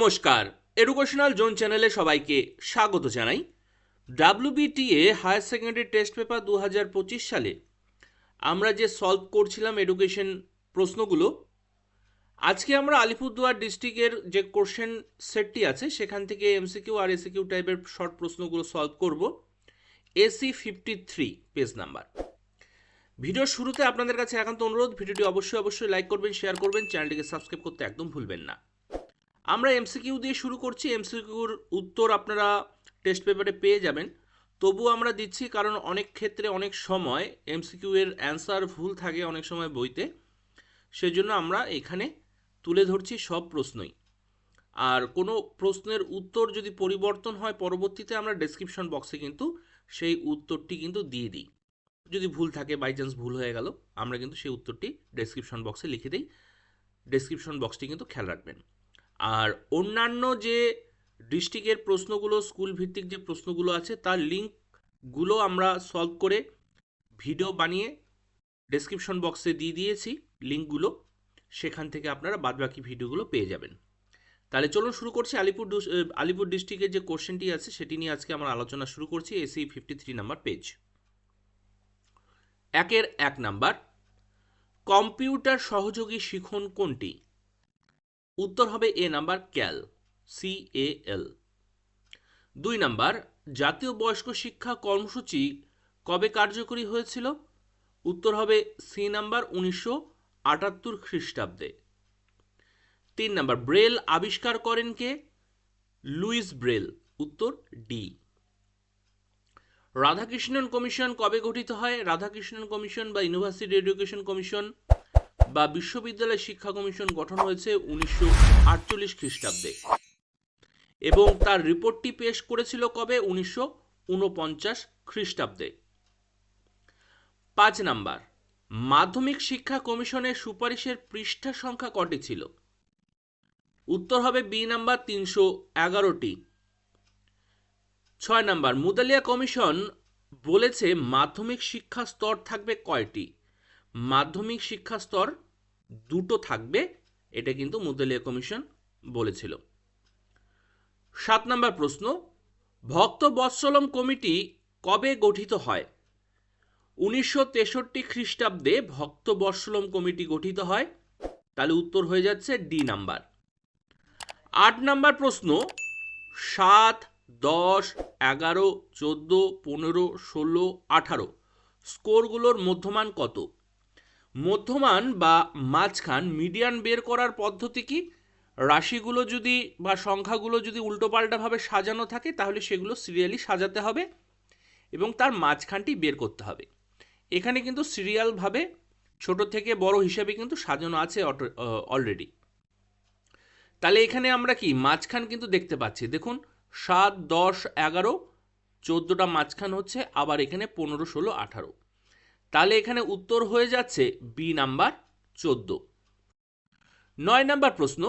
নমস্কার। Educational zone চ্যানেলে সবাইকে স্বাগত জানাই। WBTA higher secondary test paper দু পঁচিশ সালে আমরা যে সলভ করছিলাম এডুকেশন প্রশ্নগুলো, আজকে আমরা আলিপুরদুয়ার ডিস্ট্রিক্টের যে কোশ্চেন সেটটি আছে, সেখান থেকে এমসিকিউ আর এসিকিউ টাইপের শর্ট প্রশ্নগুলো সলভ করব। AC fifty three page number ভিডিওর শুরুতে আপনাদের কাছে একান্ত অনুরোধ, ভিডিওটি অবশ্যই অবশ্যই লাইক করবেন শেয়ার করবেন চ্যানেলটিকে সাবস্ক্রাইব করতে একদম ভুলবেন না। আমরা এমসিকিউ দিয়ে শুরু করছি। এমসিকিউর উত্তর আপনারা টেস্ট পেপারে পেয়ে যাবেন। তবু আমরা দিচ্ছি কারণ অনেক ক্ষেত্রে অনেক সময় এমসিকিউ এর অ্যান্সার ভুল থাকে অনেক সময় বইতে। সেজন্য আমরা এখানে তুলে ধরছি সব প্রশ্নই। আর কোনো প্রশ্নের উত্তর যদি পরিবর্তন হয়, পরবর্তীতে আমরা ডেসক্রিপশন বক্সে কিন্তু সেই উত্তরটি কিন্তু দিয়ে দিই। যদি ভুল থাকে বাই চান্স ভুল হয়ে গেল, আমরা কিন্তু সেই উত্তরটি ডেসক্রিপশন বক্সে লিখে দিই। ডেসক্রিপশন বক্সটি কিন্তু খেয়াল রাখবেন। আর অন্যান্য যে ডিস্ট্রিক্টের প্রশ্নগুলো স্কুল ভিত্তিক যে প্রশ্নগুলো আছে, তার লিঙ্কগুলো আমরা সলভ করে ভিডিও বানিয়ে ডেসক্রিপশন বক্সে দিয়ে দিয়েছি, লিঙ্কগুলো। সেখান থেকে আপনারা বাদবাকি ভিডিওগুলো পেয়ে যাবেন। তাহলে চলুন শুরু করছি আলিপুর আলিপুর ডিস্ট্রিক্টের যে কোশ্চেনটি আছে, সেটি নিয়ে আজকে আমরা আলোচনা শুরু করছি AC fifty three number page একের এক নাম্বার, কম্পিউটার সহযোগী শিখন কোনটি? উত্তর হবে এ নাম্বার ক্যাল সি এ এল দুই নাম্বার, জাতীয় বয়স্ক শিক্ষা কর্মসূচি কবে কার্যকরী হয়েছিল? উত্তর হবে সি নাম্বার উনিশশো আটাত্তর খ্রিস্টাব্দে। তিন নাম্বার, ব্রেল আবিষ্কার করেন কে? লুইস ব্রেল, উত্তর ডি। রাধাকৃষ্ণন কমিশন কবে গঠিত হয়? রাধাকৃষ্ণন কমিশন বা ইউনিভার্সিটি এডুকেশন কমিশন? বা বিশ্ববিদ্যালয় শিক্ষা কমিশন গঠন হয়েছে উনিশশো আটচল্লিশ খ্রিস্টাব্দে। এবং তার রিপোর্টটি পেশ করেছিল কবে? উনিশশো উনপঞ্চাশ খ্রিস্টাব্দে। পাঁচ নাম্বার, মাধ্যমিক শিক্ষা কমিশনের সুপারিশের পৃষ্ঠা সংখ্যা কটি ছিল? উত্তর হবে বি নাম্বার তিনশো এগারোটি। ছয় নাম্বার, মুদালিয়া কমিশন বলেছে মাধ্যমিক শিক্ষা স্তর থাকবে কয়টি? মাধ্যমিক শিক্ষা স্তর দুটো থাকবে, এটা কিন্তু মুদালিয়া কমিশন বলেছিল। সাত নম্বর প্রশ্ন, ভক্ত বৎসলম কমিটি কবে গঠিত হয়? উনিশশো তেষট্টি খ্রিস্টাব্দে ভক্ত বৎসলম কমিটি গঠিত হয়, তাহলে উত্তর হয়ে যাচ্ছে ডি নাম্বার। আট নাম্বার প্রশ্ন, সাত, দশ, এগারো, চোদ্দ, পনেরো, ষোলো, আঠারো, স্কোরগুলোর মধ্যমান কত? মধ্যমান বা মাঝখান মিডিয়ান বের করার পদ্ধতি কি? রাশিগুলো যদি বা সংখ্যাগুলো যদি উল্টোপাল্টাভাবে সাজানো থাকে, তাহলে সেগুলো সিরিয়ালি সাজাতে হবে এবং তার মাঝখানটি বের করতে হবে। এখানে কিন্তু সিরিয়ালভাবে ছোট থেকে বড় হিসাবে কিন্তু সাজানো আছে অলরেডি তাহলে এখানে আমরা কি? মাঝখান কিন্তু দেখতে পাচ্ছি। দেখুন, সাত, দশ, এগারো, চোদ্দোটা মাঝখান হচ্ছে, আবার এখানে পনেরো, ষোলো, আঠারো। তাহলে এখানে উত্তর হয়ে যাচ্ছে বি নাম্বার চোদ্দ। নয় নাম্বার প্রশ্ন,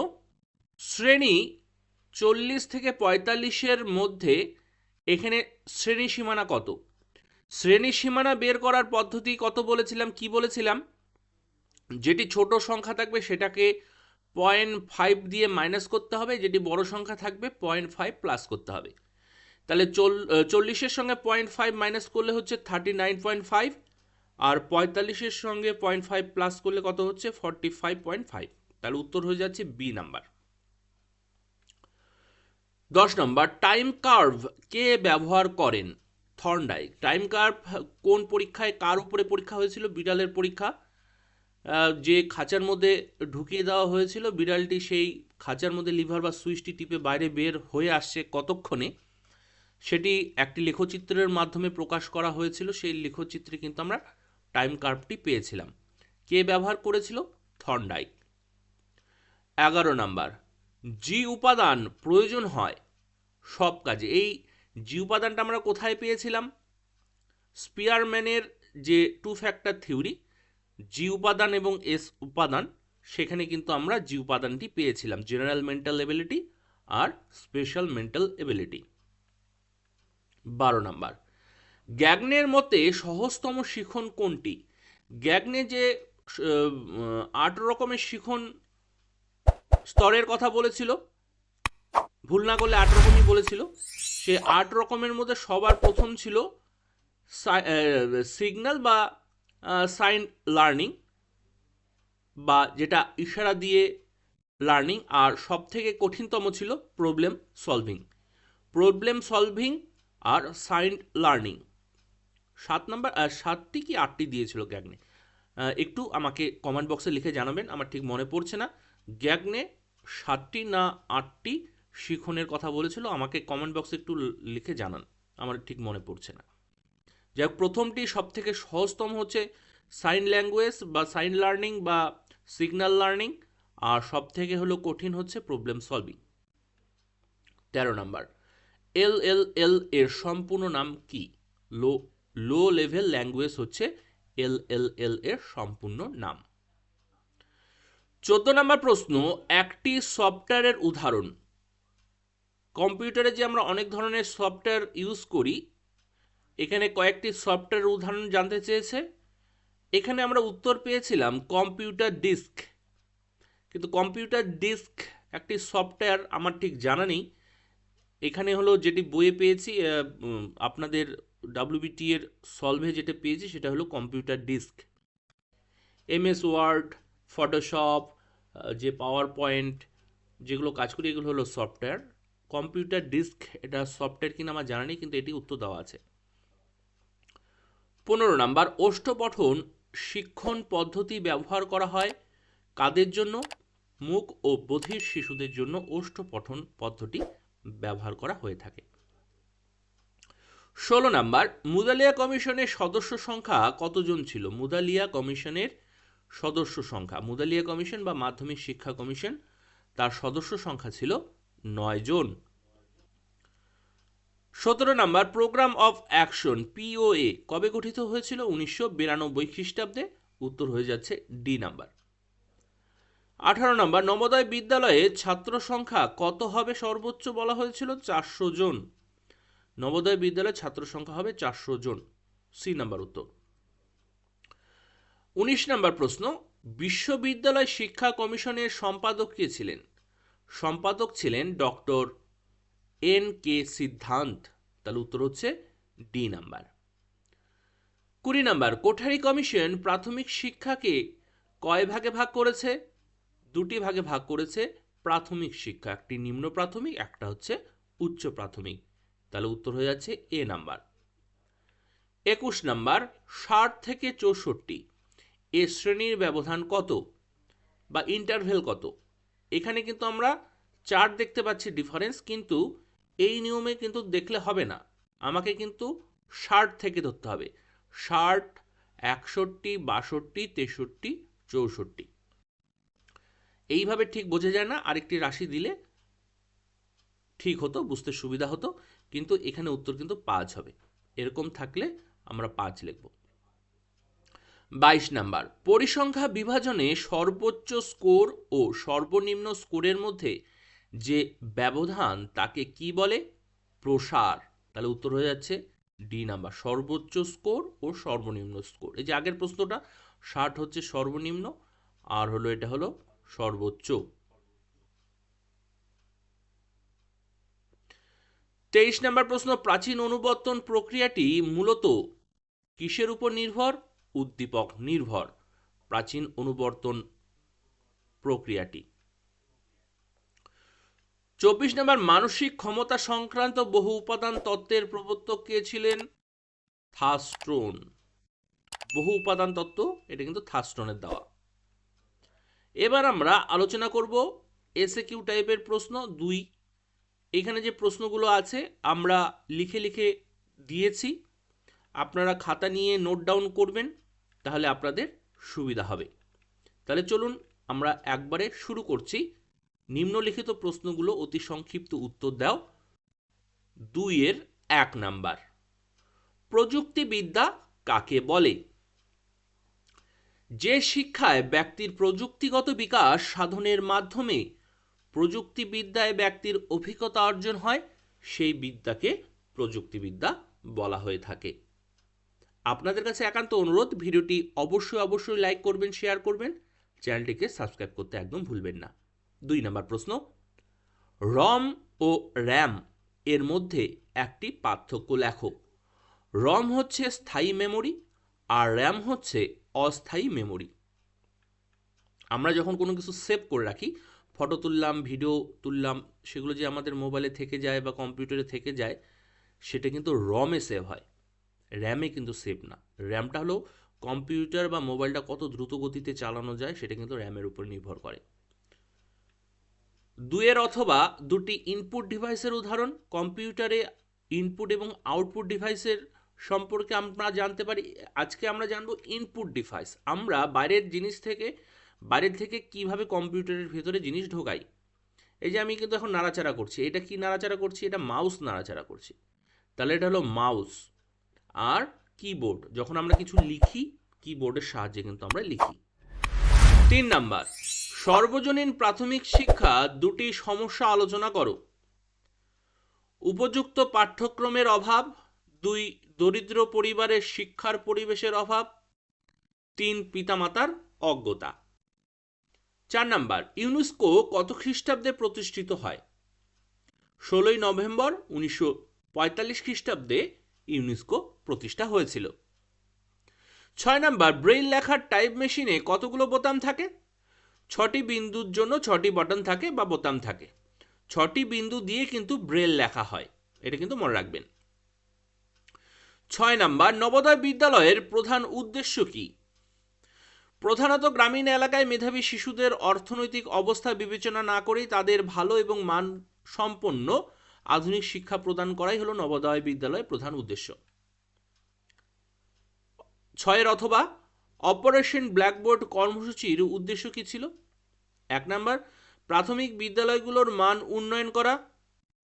শ্রেণি চল্লিশ থেকে পঁয়তাল্লিশের মধ্যে এখানে শ্রেণি সীমানা কত? শ্রেণি সীমানা বের করার পদ্ধতি কত বলেছিলাম, কি বলেছিলাম? যেটি ছোট সংখ্যা থাকবে সেটাকে পয়েন্ট ফাইভ দিয়ে মাইনাস করতে হবে, যেটি বড় সংখ্যা থাকবে পয়েন্ট ফাইভ প্লাস করতে হবে। তাহলে চল, চল্লিশের সঙ্গে পয়েন্ট ফাইভ মাইনাস করলে হচ্ছে থার্টি নাইন পয়েন্ট ফাইভ আর পঁয়তাল্লিশের সঙ্গে পয়েন্ট ফাইভ প্লাস করলে কত হচ্ছে? ফর্টি ফাইভ পয়েন্ট ফাইভ তাহলে উত্তর হয়ে যাচ্ছে বি নাম্বার দশ নম্বর টাইম কার্ভ কে ব্যবহার করেন? থর্নডাইক টাইম কার্ভ কোন পরীক্ষায় কার উপরে পরীক্ষা হয়েছিল? বিড়ালের পরীক্ষা। যে খাঁচার মধ্যে ঢুকিয়ে দেওয়া হয়েছিল, বিড়ালটি সেই খাঁচার মধ্যে লিভার বা সুইচটি টিপে বাইরে বের হয়ে আসছে কতক্ষণে? সেটি একটি লেখচিত্রের মাধ্যমে প্রকাশ করা হয়েছিল। সেই লেখচিত্রে কিন্তু আমরা টাইম কার্ভটি পেয়েছিলাম। কে ব্যবহার করেছিল? থর্নডাইক। এগারো নাম্বার। জি উপাদান প্রয়োজন হয় সব কাজে। এই জি উপাদানটা আমরা কোথায় পেয়েছিলাম? স্পিয়ারম্যানের যে টু ফ্যাক্টর থিওরি, জি উপাদান এবং এস উপাদান, সেখানে কিন্তু আমরা জি উপাদানটি পেয়েছিলাম। জেনারেল মেন্টাল এবিলিটি আর স্পেশাল মেন্টাল এবিলিটি। বারো নাম্বার। গ্যাগনের মতে সহজতম শিখন কোনটি? গ্যাগনে যে আট রকমের শিখন স্তরের কথা বলেছিল, ভুল না করলে আট রকমই বলেছিল, সে আট রকমের মধ্যে সবার প্রথম ছিল সিগন্যাল বা সাইন লার্নিং বা যেটা ইশারা দিয়ে লার্নিং আর সব থেকে কঠিনতম ছিল প্রবলেম সলভিং প্রবলেম সলভিং আর সাইন লার্নিং সাত নাম্বার সাতটি কি আটটি দিয়েছিল গ্যাগনে? একটু আমাকে কমেন্ট বক্সে লিখে জানাবেন, আমার ঠিক মনে পড়ছে না। গ্যাগনে সাতটি না আটটি শিখনের কথা বলেছিল, আমাকে কমেন্ট বক্সে একটু লিখে জানান, আমার ঠিক মনে পড়ছে না। যাই হোক, প্রথমটি সব থেকে সহজতম হচ্ছে সাইন ল্যাঙ্গুয়েজ বা সাইন লার্নিং বা সিগন্যাল লার্নিং আর সব থেকে হলো কঠিন হচ্ছে প্রবলেম সলভিং তেরো নাম্বার, এল এল এল এর সম্পূর্ণ নাম কি? লো লো লেভেল ল্যাঙ্গুয়েজ হচ্ছে এল এল এল এর সম্পূর্ণ নাম। চোদ্দ নম্বর প্রশ্ন, একটি সফটওয়্যারের উদাহরণ। কম্পিউটারে যে আমরা অনেক ধরনের সফটওয়্যার ইউজ করি, এখানে কয়েকটি সফটওয়্যারের উদাহরণ জানতে চেয়েছে। এখানে আমরা উত্তর পেয়েছিলাম কম্পিউটার ডিস্ক। কিন্তু কম্পিউটার ডিস্ক একটি সফটওয়্যার, আমার ঠিক জানা নেই। এখানে হলো যেটি বইয়ে পেয়েছি আপনাদের ডাব্লিউবিটি এর সলভে যেটা পেয়েছি সেটা হলো computer disk MS Word Photoshop যে পাওয়ার পয়েন্ট যেগুলো কাজ করি, এগুলো হলো সফটওয়্যার কম্পিউটার ডিস্ক এটা সফটওয়্যার কিনা আমার জানা নেই, কিন্তু এটি উত্তর দেওয়া আছে। পনেরো নাম্বার, ওষ্ঠপঠন শিক্ষণ পদ্ধতি ব্যবহার করা হয় কাদের জন্য? মুখ ও বধির শিশুদের জন্য ওষ্ঠপঠন পদ্ধতি ব্যবহার করা হয়ে থাকে। ষোলো নাম্বার, মুদালিয়া কমিশনের সদস্য সংখ্যা কতজন ছিল? মুদালিয়া কমিশনের সদস্য সংখ্যা। মুদালিয়া কমিশন বা মাধ্যমিক শিক্ষা কমিশন, তার সদস্য সংখ্যা ছিল নয় জন। সতেরো number, programme of action POA কবে গঠিত হয়েছিল? উনিশশো বিরানব্বই খ্রিস্টাব্দে। উত্তর হয়ে যাচ্ছে ডি নাম্বার। আঠারো নম্বর, নবোদয় বিদ্যালয়ে ছাত্র সংখ্যা কত হবে সর্বোচ্চ বলা হয়েছিল? চারশো জন। নবোদয় বিদ্যালয়ের ছাত্র সংখ্যা হবে চারশো জন। সি নাম্বার উত্তর। উনিশ নাম্বার প্রশ্ন, বিশ্ববিদ্যালয় শিক্ষা কমিশনের সম্পাদক কে ছিলেন? সম্পাদক ছিলেন ডক্টর এন কে সিদ্ধান্ত। তাহলে উত্তর হচ্ছে ডি নাম্বার। কুড়ি নাম্বার, কোঠারি কমিশন প্রাথমিক শিক্ষাকে কয় ভাগে ভাগ করেছে? দুটি ভাগে ভাগ করেছে প্রাথমিক শিক্ষা, একটি নিম্ন প্রাথমিক, একটা হচ্ছে উচ্চ প্রাথমিক। তাহলে উত্তর হয়ে যাচ্ছে এ নাম্বার। একুশ নাম্বার, ষাট থেকে চৌষট্টি, এ শ্রেণির ব্যবধান কত বা ইন্টারভেল কত? এখানে কিন্তু আমরা চার দেখতে পাচ্ছি ডিফারেন্স কিন্তু এই নিয়মে কিন্তু দেখলে হবে না। আমাকে কিন্তু ষাট থেকে ধরতে হবে। ষাট, একষট্টি, বাষট্টি, তেষট্টি, চৌষট্টি। এইভাবে ঠিক বোঝা যায় না? আরেকটি রাশি দিলে ঠিক হতো, বুঝতে সুবিধা হতো, কিন্তু এখানে উত্তর কিন্তু পাঁচ হবে। এরকম থাকলে আমরা পাঁচ লিখব। বাইশ নাম্বার, পরিসংখ্যা বিভাজনে সর্বোচ্চ স্কোর ও সর্বনিম্ন স্কোরের মধ্যে যে ব্যবধান তাকে কি বলে? প্রসার। তাহলে উত্তর হয়ে যাচ্ছে ডি নাম্বার, সর্বোচ্চ স্কোর ও সর্বনিম্ন স্কোর। এই যে আগের প্রশ্নটা, ষাট হচ্ছে সর্বনিম্ন, আর হলো, এটা হলো সর্বোচ্চ। তেইশ নম্বর প্রশ্ন, প্রাচীন অনুবর্তন প্রক্রিয়াটি মূলত কিসের উপর নির্ভর? উদ্দীপক নির্ভর। প্রাচীন অনুবর্তন প্রক্রিয়াটি। চব্বিশ নম্বর, মানসিক ক্ষমতা সংক্রান্ত বহু উপাদান তত্ত্বের প্রবর্তক কে ছিলেন? থাস্ট্রোন। বহু উপাদান তত্ত্ব, এটা কিন্তু থাস্ট্রনের দেওয়া। এবার আমরা আলোচনা করব এসএ কিউ টাইপের প্রশ্ন, দুই এখানে যে প্রশ্নগুলো আছে, আমরা লিখে লিখে দিয়েছি। আপনারা খাতা নিয়ে নোট ডাউন করবেন, তাহলে আপনাদের সুবিধা হবে। তাহলে চলুন আমরা একবারে শুরু করছি। নিম্নলিখিত প্রশ্নগুলো অতি সংক্ষিপ্ত উত্তর দাও। দুইয়ের এক নাম্বার। প্রযুক্তিবিদ্যা কাকে বলে? যে শিক্ষায় ব্যক্তির প্রযুক্তিগত বিকাশ সাধনের মাধ্যমে প্রযুক্তিবিদ্যায় ব্যক্তির অভিজ্ঞতা অর্জন হয়, সেই বিদ্যাকে প্রযুক্তিবিদ্যা বলা হয়ে থাকে। আপনাদের কাছে একান্ত অনুরোধ, ভিডিওটি অবশ্যই অবশ্যই লাইক করবেন, শেয়ার করবেন। চ্যানেলটিকে সাবস্ক্রাইব করতে একদম ভুলবেন না। দুই নম্বর প্রশ্ন, রম ও র্যাম এর মধ্যে একটি পার্থক্য লেখো। রম হচ্ছে স্থায়ী মেমোরি আর র্যাম হচ্ছে অস্থায়ী মেমোরি। আমরা যখন কোনো কিছু সেভ করে রাখি ফটো তুললাম, ভিডিও তুললাম, সেগুলো যে আমাদের মোবাইলে থেকে যায় বা কম্পিউটারে থেকে যায়, সেটা কিন্তু রমে সেভ হয়। র্যামে কিন্তু সেভ না। র্যামটা হলো কম্পিউটার বা মোবাইলটা কত দ্রুত গতিতে চালানো যায়, সেটা কিন্তু র্যামের উপর নির্ভর করে। দুয়ের অথবা দুটি ইনপুট ডিভাইসের উদাহরণ, কম্পিউটারে ইনপুট এবং আউটপুট ডিভাইসের সম্পর্কে আমরা জানতে পারি। আজকে আমরা জানব ইনপুট ডিভাইস আমরা বাইরের জিনিস থেকে বাইরের থেকে কীভাবে কম্পিউটারের ভেতরে জিনিস ঢোকাই? এই যে আমি কিন্তু এখন নাড়াচাড়া করছি, এটা কি নাড়াচাড়া করছি? এটা মাউস নাড়াচাড়া করছি। তাহলে এটা হলো মাউস আর কিবোর্ড যখন আমরা কিছু লিখি কিবোর্ডের সাহায্যে কিন্তু আমরা লিখি। তিন নাম্বার, সর্বজনীন প্রাথমিক শিক্ষা দুটি সমস্যা আলোচনা করো। উপযুক্ত পাঠ্যক্রমের অভাব, দুই, দরিদ্র পরিবারের শিক্ষার পরিবেশের অভাব, তিন, পিতামাতার অজ্ঞতা। চার নাম্বার, ইউনেস্কো কত খ্রিস্টাব্দে প্রতিষ্ঠিত হয়? ষোলোই নভেম্বর উনিশশো পঁয়তাল্লিশ খ্রিস্টাব্দে ইউনেস্কো প্রতিষ্ঠা হয়েছিল। ছয় নাম্বার, ব্রেইল লেখার টাইপ মেশিনে কতগুলো বোতাম থাকে? ছটি বিন্দুর জন্য ছটি বাটন থাকে বা বোতাম থাকে। ছটি বিন্দু দিয়ে কিন্তু ব্রেল লেখা হয়, এটা কিন্তু মনে রাখবেন। ছয় নাম্বার, নবোদয় বিদ্যালয়ের প্রধান উদ্দেশ্য কি? প্রধানত গ্রামীণ এলাকায় মেধাবী শিশুদের অর্থনৈতিক অবস্থা বিবেচনা না করেই তাদের ভালো এবং মান সম্পন্ন আধুনিক শিক্ষা প্রদান করাই হলো নবোদয় বিদ্যালয়ের প্রধান উদ্দেশ্য। ছয়ের অথবা অপারেশন ব্ল্যাকবোর্ড কর্মসূচির উদ্দেশ্য কি ছিল? এক নাম্বার, প্রাথমিক বিদ্যালয়গুলোর মান উন্নয়ন করা।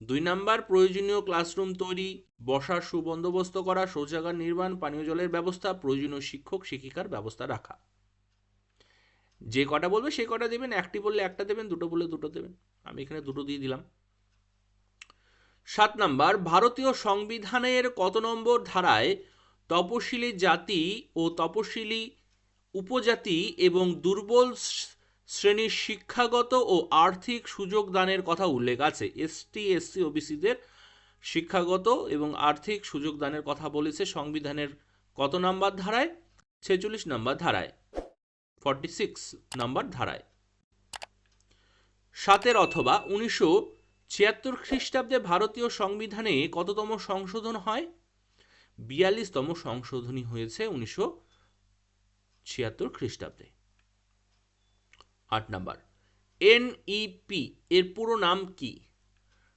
দুই নাম্বার, প্রয়োজনীয় ক্লাসরুম তৈরি, বসার সুবন্দোবস্ত করা, শৌচাগার নির্মাণ, পানীয় জলের ব্যবস্থা, প্রয়োজনীয় শিক্ষক, শিক্ষিকার ব্যবস্থা রাখা। যে কটা বলবে সেই কটা দেবেন, একটি বললে একটা দেবেন, দুটো বললে দুটো দেবেন। আমি এখানে দুটো দিয়ে দিলাম। সাত নাম্বার, ভারতীয় সংবিধানের কত নম্বর ধারায় তপশিলি জাতি ও তপশিলি উপজাতি এবং দুর্বল শ্রেণির শিক্ষাগত ও আর্থিক সুযোগ দানের কথা উল্লেখ আছে। এসটি এসসি ওবিসিদের শিক্ষাগত এবং আর্থিক সুযোগ দানের কথা বলেছে সংবিধানের কত নাম্বার ধারায়? ছেচল্লিশ নাম্বার ধারায়। ফর্টি সিক্স নাম্বার ধারায়। সাতের অথবা উনিশশো ছিয়াত্তর খ্রিস্টাব্দে ভারতীয় সংবিধানে কততম সংশোধন হয়? বিয়াল্লিশতম সংশোধনী হয়েছে উনিশশো ছিয়াত্তর খ্রিস্টাব্দে। আট নাম্বার। এনইপি এর পুরো নাম কি?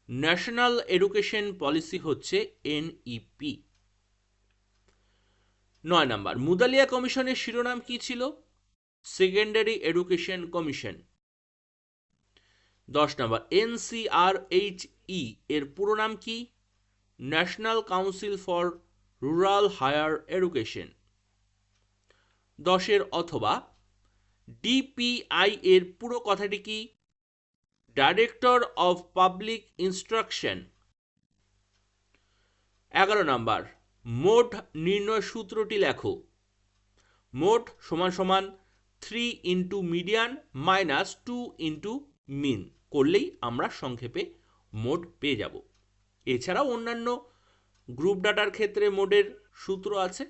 ন্যাশনাল এডুকেশন পলিসি হচ্ছে এনইপি নয় নাম্বার। মুদালিয়া কমিশনের শিরোনাম কি ছিল? সেকেন্ডারি এডুকেশন কমিশন দশ নাম্বার এনসিআরএইচই এর পুরো নাম কি? National council for rural higher education দশের, অথবা ডিপিআই এর পুরো কথাটি কি? ডাইরেক্টর অফ পাবলিক ইনস্ট্রাকশন এগারো নম্বর, মোট নির্ণয় সূত্রটি লেখো। মোট সমান সমান three into median minus two into mean করলেই আমরা সংক্ষেপে মোড পেয়ে যাব। এছাড়াও অন্যান্য গ্রুপ ডাটার ক্ষেত্রে মোডের সূত্র আছে।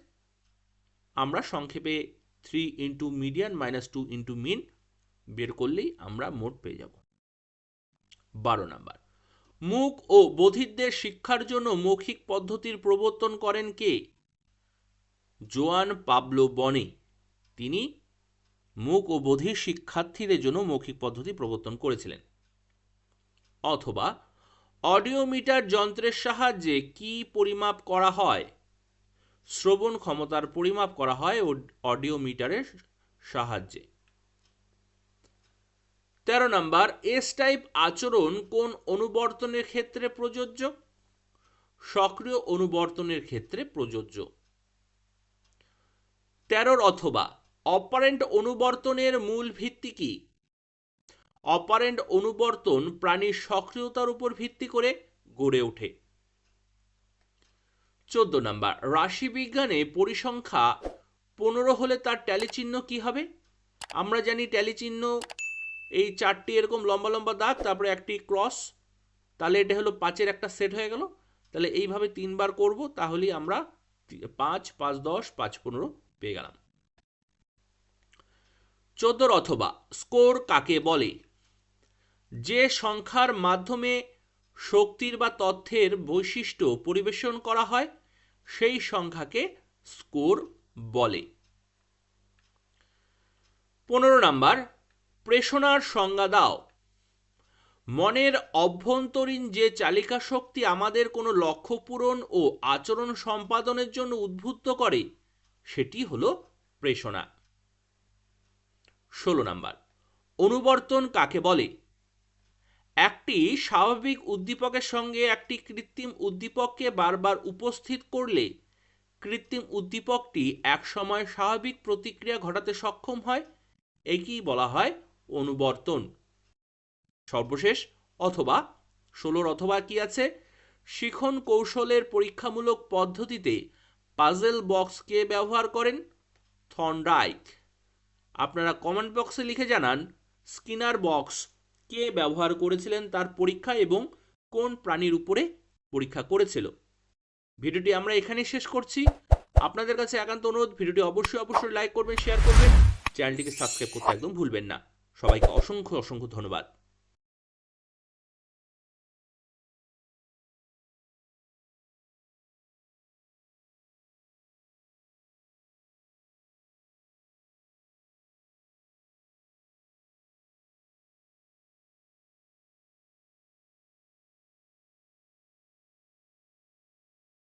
আমরা সংক্ষেপে three into median minus two into mean বের করলেই আমরা মোট পেয়ে যাব। বারো নাম্বার। মুখ ও বধিরদের শিক্ষার জন্য মৌখিক পদ্ধতির প্রবর্তন করেন কে? জোয়ান পাবলো বনে। তিনি মুখ ও বধির শিক্ষার্থীদের জন্য মৌখিক পদ্ধতি প্রবর্তন করেছিলেন। অথবা অডিওমিটার যন্ত্রের সাহায্যে কি পরিমাপ করা হয়, শ্রবণ ক্ষমতার পরিমাপ করা হয় অডিওমিটারের সাহায্যে। তেরো নাম্বার এস টাইপ আচরণ কোন অনুবর্তনের ক্ষেত্রে প্রযোজ্য? সক্রিয় অনুবর্তনের ক্ষেত্রে প্রযোজ্য। তেরোর অথবা অপারেন্ট অনুবর্তনের মূল ভিত্তি কি? অপারেন্ট অনুবর্তন প্রাণীর সক্রিয়তার উপর ভিত্তি করে গড়ে ওঠে। চোদ্দ নাম্বার, রাশি বিজ্ঞানে পরিসংখ্যা পনেরো হলে তার ট্যালি চিহ্ন কি হবে? আমরা জানি ট্যালি চিহ্ন এই চারটি এরকম লম্বা লম্বা দাগ, তারপরে একটি ক্রস, তাহলে এটা হলো পাঁচের একটা সেট হয়ে গেল। তাহলে এইভাবে তিনবার করব, তাহলেই আমরা পাঁচ পাঁচ, দশ, পাঁচ, পনেরো পেয়ে গেলাম। চোদ্দোর অথবা স্কোর কাকে বলে? যে সংখ্যার মাধ্যমে শক্তির বা তথ্যের বৈশিষ্ট্য পরিবেশন করা হয়, সেই সংখ্যাকে স্কোর বলে। পনেরো নাম্বার, প্রেষণার সংজ্ঞা দাও। মনের অভ্যন্তরীণ যে চালিকা শক্তি আমাদের কোনো লক্ষ্য পূরণ ও আচরণ সম্পাদনের জন্য উদ্বুদ্ধ করে, সেটি হলো প্রেষণা। ষোলো নাম্বার। অনুবর্তন কাকে বলে? একটি স্বাভাবিক উদ্দীপকের সঙ্গে একটি কৃত্রিম উদ্দীপককে বারবার উপস্থিত করলে কৃত্রিম উদ্দীপকটি একসময় স্বাভাবিক প্রতিক্রিয়া ঘটাতে সক্ষম হয়, একেই বলা হয় অনুবর্তন। সর্বশেষ, অথবা ষোলোর অথবা কি আছে? শিখন কৌশলের পরীক্ষামূলক পদ্ধতিতে পাজেল বক্সকে ব্যবহার করেন থর্নডাইক আপনারা কমেন্ট বক্সে লিখে জানান স্কিনার বক্স কে ব্যবহার করেছিলেন তার পরীক্ষা এবং কোন প্রাণীর উপরে পরীক্ষা করেছিল। ভিডিওটি আমরা এখানেই শেষ করছি। আপনাদের কাছে একান্ত অনুরোধ, ভিডিওটি অবশ্যই অবশ্যই লাইক করবেন শেয়ার করবেন, চ্যানেলটিকে সাবস্ক্রাইব করতে একদম ভুলবেন না। সবাইকে অসংখ্য অসংখ্য ধন্যবাদ।